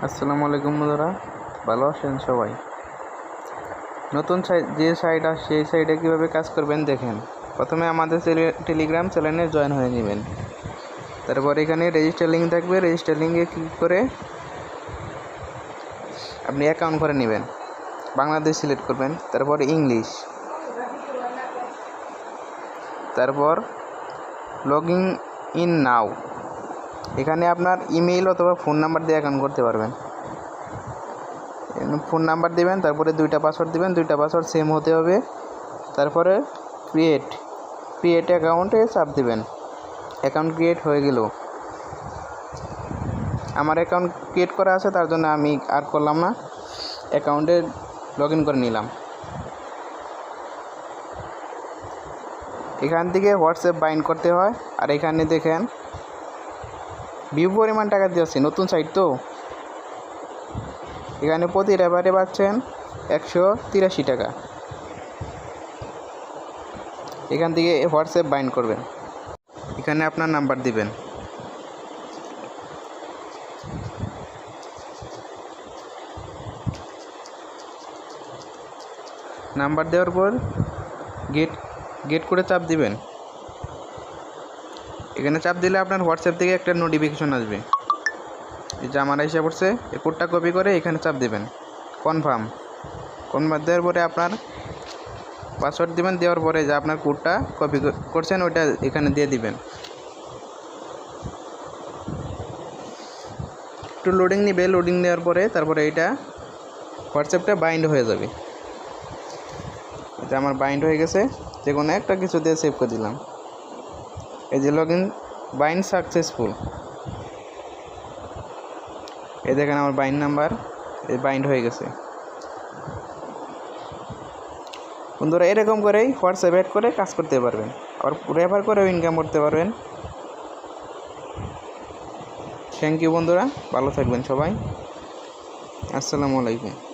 আসসালামু আলাইকুম বন্ধুরা, ভালো আছেন সবাই? নতুন যে সাইট আছে সেই সাইটে কীভাবে কাজ করবেন দেখেন। প্রথমে আমাদের টেলিগ্রাম চ্যানেলে জয়েন হয়ে নেবেন। তারপর এখানে রেজিস্টার লিঙ্ক থাকবে রেজিস্টার লিঙ্কে ক্লিক করে আপনি অ্যাকাউন্ট করে নেবেন। বাংলাদেশ সিলেক্ট করবেন, তারপর ইংলিশ তারপর লগিং ইন নাও এখানে আপনার ইমেইল অথবা ফোন নাম্বার দিয়ে অ্যাকাউন্ট করতে পারবেন। ফোন নাম্বার দেবেন, তারপরে দুইটা পাসওয়ার্ড দেবেন, দুইটা পাসওয়ার্ড সেম হতে হবে। তারপরে ক্রিয়েট ক্রিয়েট অ্যাকাউন্টে চাপ দেবেন। অ্যাকাউন্ট ক্রিয়েট হয়ে গেল। আমার অ্যাকাউন্ট ক্রিয়েট করা আছে, তার জন্য আমি আর করলাম না। অ্যাকাউন্টে লগ করে নিলাম। এখান থেকে হোয়াটসঅ্যাপ বাইন্ড করতে হয়। আর এখানে দেখেন ভিউ পরিমাণ টাকা দিয়েছে নতুন সাইট তো। এখানে প্রতি রেফারে পাচ্ছেন একশো তিরাশি টাকা। এখান থেকে হোয়াটসঅ্যাপ বাইন্ড করবেন। এখানে আপনার নাম্বার দিবেন। নাম্বার দেওয়ার পর গেট গেট করে চাপ দিবেন। এখানে চাপ দিলে আপনার হোয়াটসঅ্যাপ থেকে একটা নোটিফিকেশন আসবে। এই যে আমার এসে পড়ছে, এই কোডটা কপি করে এখানে চাপ দেবেন। কনফার্ম কনফার্ম দেওয়ার পরে আপনার পাসওয়ার্ড দেবেন, দেওয়ার পরে যে আপনার কোডটা কপি করছেন, ওইটা এখানে দিয়ে দিবেন। একটু লোডিং নিবে লোডিং দেওয়ার পরে তারপরে এইটা হোয়াটসঅ্যাপটা বাইন্ড হয়ে যাবে। এটা আমার বাইন্ড হয়ে গেছে যে কোনো একটা কিছু দিয়ে সেভ করে দিলাম। এই যে লগ ইন বাইন্ড সাকসেসফুল এই দেখেন আমার বাইন্ড নাম্বার এই বাইন্ড হয়ে গেছে। বন্ধুরা, এরকম করেই হোয়াটসঅ্যাপ অ্যাড করে কাজ করতে পারবেন। আবার রেফার করেও ইনকাম করতে পারবেন। থ্যাংক ইউ বন্ধুরা, ভালো থাকবেন সবাই। আসসালামু আলাইকুম।